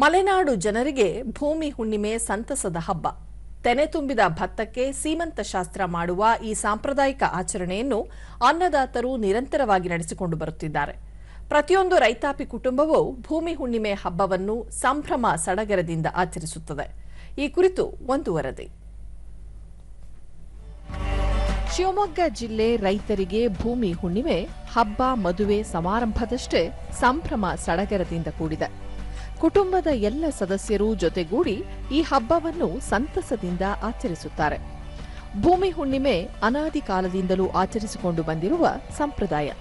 ಮಲೆನಾಡು ಜನರಿಗೆ ಭೂಮಿ ಹುಣ್ಣಿಮೆ ಸಂತಸದ ಹಬ್ಬ. ತೆನೆ ತುಂಬಿದ ಭತ್ತಕ್ಕೆ ಸೀಮಂತ ಶಾಸ್ತ್ರ ಮಾಡುವ ಈ ಸಾಂಪ್ರದಾಯಿಕ ಆಚರಣೆಯನ್ನು ಅನ್ನದಾತರು ನಿರಂತರವಾಗಿ ನಡೆಸಿಕೊಂಡು ಬರುತ್ತಿದ್ದಾರೆ. ಪ್ರತಿಯೊಂದು ರೈತಾಪಿ ಕುಟುಂಬವೂ ಭೂಮಿ ಹುಣ್ಣಿಮೆ ಹಬ್ಬವನ್ನು ಸಂಭ್ರಮ ಸಡಗರದಿಂದ ಆಚರಿಸುತ್ತದೆ. ಈ ಕುರಿತು ಒಂದು ವರದಿ. ಶಿವಮೊಗ್ಗ ಜಿಲ್ಲೆ ರೈತರಿಗೆ ಭೂಮಿ ಹುಣ್ಣಿಮೆ, ಹಬ್ಬ, ಮದುವೆ, ಸಮಾರಂಭದಷ್ಟೇ ಸಂಭ್ರಮ ಸಡಗರದಿಂದ ಕೂಡಿದೆ. ಕುಟುಂಬದ ಎಲ್ಲ ಸದಸ್ಯರು ಜೊತೆಗೂಡಿ ಈ ಹಬ್ಬವನ್ನು ಸಂತಸದಿಂದ ಆಚರಿಸುತ್ತಾರೆ. ಭೂಮಿ ಹುಣ್ಣಿಮೆ ಅನಾದಿ ಕಾಲದಿಂದಲೂ ಆಚರಿಸಿಕೊಂಡು ಬಂದಿರುವ ಸಂಪ್ರದಾಯ.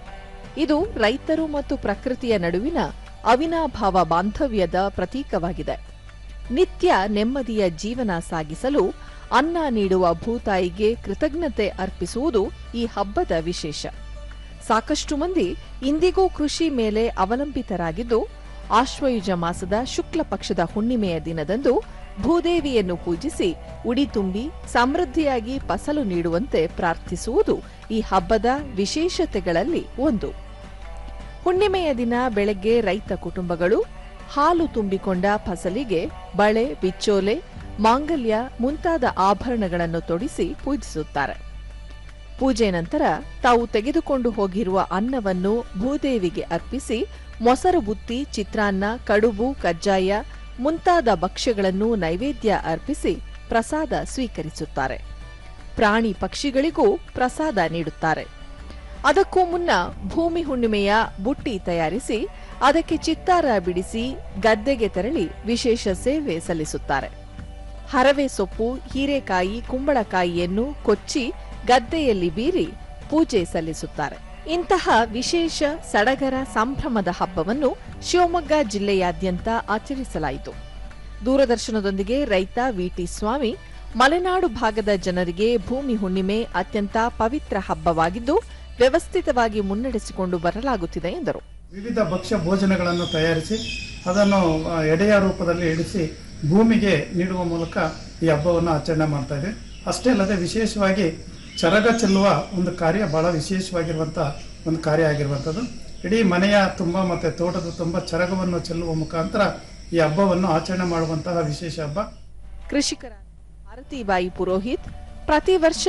ಇದು ರೈತರು ಮತ್ತು ಪ್ರಕೃತಿಯ ನಡುವಿನ ಅವಿನಾಭಾವ ಬಾಂಧವ್ಯದ ಪ್ರತೀಕವಾಗಿದೆ. ನಿತ್ಯ ನೆಮ್ಮದಿಯ ಜೀವನ ಸಾಗಿಸಲು ಅನ್ನ ನೀಡುವ ಭೂತಾಯಿಗೆ ಕೃತಜ್ಞತೆ ಅರ್ಪಿಸುವುದು ಈ ಹಬ್ಬದ ವಿಶೇಷ. ಸಾಕಷ್ಟು ಮಂದಿ ಇಂದಿಗೂ ಕೃಷಿ ಮೇಲೆ ಅವಲಂಬಿತರಾಗಿದ್ದು ಆಶ್ವಯುಜ ಮಾಸದ ಶುಕ್ಲ ಪಕ್ಷದ ಹುಣ್ಣಿಮೆಯ ದಿನದಂದು ಭೂದೇವಿಯನ್ನು ಪೂಜಿಸಿ ಉಡಿ ತುಂಬಿ ಸಮೃದ್ಧಿಯಾಗಿ ಫಸಲು ನೀಡುವಂತೆ ಪ್ರಾರ್ಥಿಸುವುದು ಈ ಹಬ್ಬದ ವಿಶೇಷತೆಗಳಲ್ಲಿ ಒಂದು. ಹುಣ್ಣಿಮೆಯ ದಿನ ಬೆಳಗ್ಗೆ ರೈತ ಕುಟುಂಬಗಳು ಹಾಲು ತುಂಬಿಕೊಂಡ ಫಸಲಿಗೆ ಬಳೆ, ಬಿಚ್ಚೋಲೆ, ಮಾಂಗಲ್ಯ ಮುಂತಾದ ಆಭರಣಗಳನ್ನು ತೊಡಿಸಿ ಪೂಜಿಸುತ್ತಾರೆ. ಪೂಜೆ ನಂತರ ತಾವು ತೆಗೆದುಕೊಂಡು ಹೋಗಿರುವ ಅನ್ನವನ್ನು ಭೂದೇವಿಗೆ ಅರ್ಪಿಸಿ ಮೊಸರು ಬುತ್ತಿ, ಚಿತ್ರಾನ್ನ, ಕಡುಬು, ಕಜ್ಜಾಯ ಮುಂತಾದ ಭಕ್ಷ್ಯಗಳನ್ನು ನೈವೇದ್ಯ ಅರ್ಪಿಸಿ ಪ್ರಸಾದ ಸ್ವೀಕರಿಸುತ್ತಾರೆ. ಪ್ರಾಣಿ ಪಕ್ಷಿಗಳಿಗೂ ಪ್ರಸಾದ ನೀಡುತ್ತಾರೆ. ಅದಕ್ಕೂ ಮುನ್ನ ಭೂಮಿ ಹುಣ್ಣಿಮೆಯ ಬುಟ್ಟಿ ತಯಾರಿಸಿ ಅದಕ್ಕೆ ಚಿತ್ತಾರ ಬಿಡಿಸಿ ಗದ್ದೆಗೆ ತೆರಳಿ ವಿಶೇಷ ಸೇವೆ ಸಲ್ಲಿಸುತ್ತಾರೆ. ಹರವೆ ಸೊಪ್ಪು, ಹೀರೆಕಾಯಿ, ಕುಂಬಳಕಾಯಿಯನ್ನು ಕೊಚ್ಚಿ ಗದ್ದೆಯಲ್ಲಿ ಬೀರಿ ಪೂಜೆ ಸಲ್ಲಿಸುತ್ತಾರೆ. ಇಂತಹ ವಿಶೇಷ ಸಡಗರ ಸಂಭ್ರಮದ ಹಬ್ಬವನ್ನು ಶಿವಮೊಗ್ಗ ಜಿಲ್ಲೆಯಾದ್ಯಂತ ಆಚರಿಸಲಾಯಿತು. ದೂರದರ್ಶನದೊಂದಿಗೆ ರೈತ ವಿಟಿ ಸ್ವಾಮಿ, ಮಲೆನಾಡು ಭಾಗದ ಜನರಿಗೆ ಭೂಮಿ ಹುಣ್ಣಿಮೆ ಅತ್ಯಂತ ಪವಿತ್ರ ಹಬ್ಬವಾಗಿದ್ದು, ವ್ಯವಸ್ಥಿತವಾಗಿ ಮುನ್ನಡೆಸಿಕೊಂಡು ಬರಲಾಗುತ್ತಿದೆ ಎಂದರು. ವಿವಿಧ ಭಕ್ಷ್ಯ ಭೋಜನಗಳನ್ನು ತಯಾರಿಸಿ, ಅದನ್ನು ಎಡೆಯ ರೂಪದಲ್ಲಿ ಇಡಿಸಿ ಭೂಮಿಗೆ ನೀಡುವ ಮೂಲಕ ಈ ಹಬ್ಬವನ್ನು ಆಚರಣೆ ಮಾಡ್ತಾ ಇದೆ. ಅಷ್ಟೇ ಅಲ್ಲದೆ ವಿಶೇಷವಾಗಿ ಚರಗ ಚೆಲ್ಲುವ ಒಂದು ಕಾರ್ಯ ಬಹಳ ವಿಶೇಷವಾಗಿರುವಂಥ ಒಂದು ಕಾರ್ಯ ಆಗಿರುವಂಥದ್ದು. ಇಡೀ ಮನೆಯ ತುಂಬ ಮತ್ತು ತೋಟದ ತುಂಬ ಚರಗವನ್ನು ಚೆಲ್ಲುವ ಮುಖಾಂತರ ಈ ಹಬ್ಬವನ್ನು ಆಚರಣೆ ಮಾಡುವಂತಹ ವಿಶೇಷ ಹಬ್ಬ. ಕೃಷಿಕರ ಭಾರತಿಬಾಯಿ ಪುರೋಹಿತ್ ಪ್ರತಿ ವರ್ಷ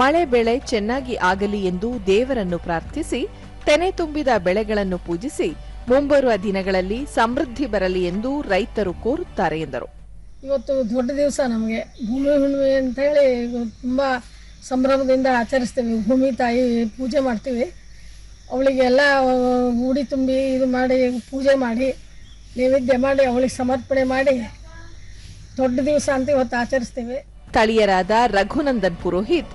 ಮಳೆ ಬೆಳೆ ಚೆನ್ನಾಗಿ ಆಗಲಿ ಎಂದು ದೇವರನ್ನು ಪ್ರಾರ್ಥಿಸಿ ತೆನೆ ತುಂಬಿದ ಬೆಳೆಗಳನ್ನು ಪೂಜಿಸಿ ಮುಂಬರುವ ದಿನಗಳಲ್ಲಿ ಸಮೃದ್ಧಿ ಬರಲಿ ಎಂದು ರೈತರು ಕೋರುತ್ತಾರೆ ಎಂದರು. ಇವತ್ತು ದೊಡ್ಡ ದಿವಸ ನಮಗೆ ಭೂಮಿ ಹುಣ್ಣಿಮೆ ಅಂತ ಹೇಳಿ ತುಂಬ ಸಂಭ್ರಮದಿಂದ ಆಚರಿಸ್ತೀವಿ. ಭೂಮಿ ತಾಯಿ ಪೂಜೆ ಮಾಡ್ತೀವಿ. ಅವಳಿಗೆಲ್ಲ ಉಡಿ ತುಂಬಿ ಇದು ಮಾಡಿ, ಪೂಜೆ ಮಾಡಿ, ನೈವೇದ್ಯ ಮಾಡಿ, ಅವಳಿಗೆ ಸಮರ್ಪಣೆ ಮಾಡಿ, ದೊಡ್ಡ ದಿವಸ ಅಂತ ಇವತ್ತು ಆಚರಿಸ್ತೀವಿ. ಸ್ಥಳೀಯರಾದ ರಘುನಂದನ್ ಪುರೋಹಿತ್,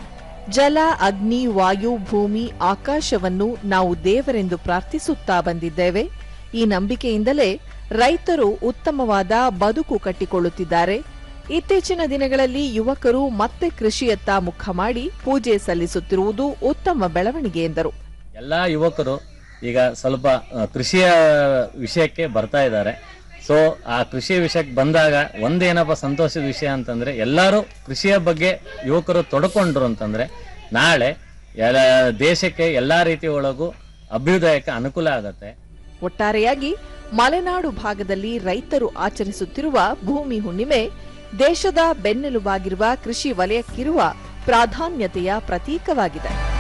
ಜಲ, ಅಗ್ನಿ, ವಾಯು, ಭೂಮಿ, ಆಕಾಶವನ್ನು ನಾವು ದೇವರೆಂದು ಪ್ರಾರ್ಥಿಸುತ್ತಾ ಬಂದಿದ್ದೇವೆ. ಈ ನಂಬಿಕೆಯಿಂದಲೇ ರೈತರು ಉತ್ತಮವಾದ ಬದುಕು ಕಟ್ಟಿಕೊಳ್ಳುತ್ತಿದ್ದಾರೆ. ಇತ್ತೀಚಿನ ದಿನಗಳಲ್ಲಿ ಯುವಕರು ಮತ್ತೆ ಕೃಷಿಯತ್ತ ಮುಖ ಮಾಡಿ ಪೂಜೆ ಸಲ್ಲಿಸುತ್ತಿರುವುದು ಉತ್ತಮ ಬೆಳವಣಿಗೆ ಎಂದರು. ಎಲ್ಲ ಯುವಕರು ಈಗ ಸ್ವಲ್ಪ ಕೃಷಿಯ ವಿಷಯಕ್ಕೆ ಬರ್ತಾ ಇದ್ದಾರೆ. ಸೊ ಆ ಕೃಷಿ ವಿಷಯಕ್ಕೆ ಬಂದಾಗ ಒಂದೇನಪ್ಪ ಸಂತೋಷದ ವಿಷಯ ಅಂತಂದ್ರೆ ಎಲ್ಲರೂ ಕೃಷಿಯ ಬಗ್ಗೆ ಯುವಕರು ತೊಡಕೊಂಡ್ರು ಅಂತಂದ್ರೆ ನಾಳೆ ಎಲ್ಲ ದೇಶಕ್ಕೆ ಎಲ್ಲಾ ರೀತಿ ಒಳಗೂ ಅಭ್ಯುದಯಕ್ಕೆ ಅನುಕೂಲ ಆಗತ್ತೆ. ಒಟ್ಟಾರೆಯಾಗಿ ಮಲೆನಾಡು ಭಾಗದಲ್ಲಿ ರೈತರು ಆಚರಿಸುತ್ತಿರುವ ಭೂಮಿ ಹುಣ್ಣಿಮೆ ದೇಶದ ಬೆನ್ನೆಲುಬಾಗಿರುವ ಕೃಷಿ ವಲಯಕ್ಕಿರುವ ಪ್ರಾಧಾನ್ಯತೆಯ ಪ್ರತೀಕವಾಗಿದೆ.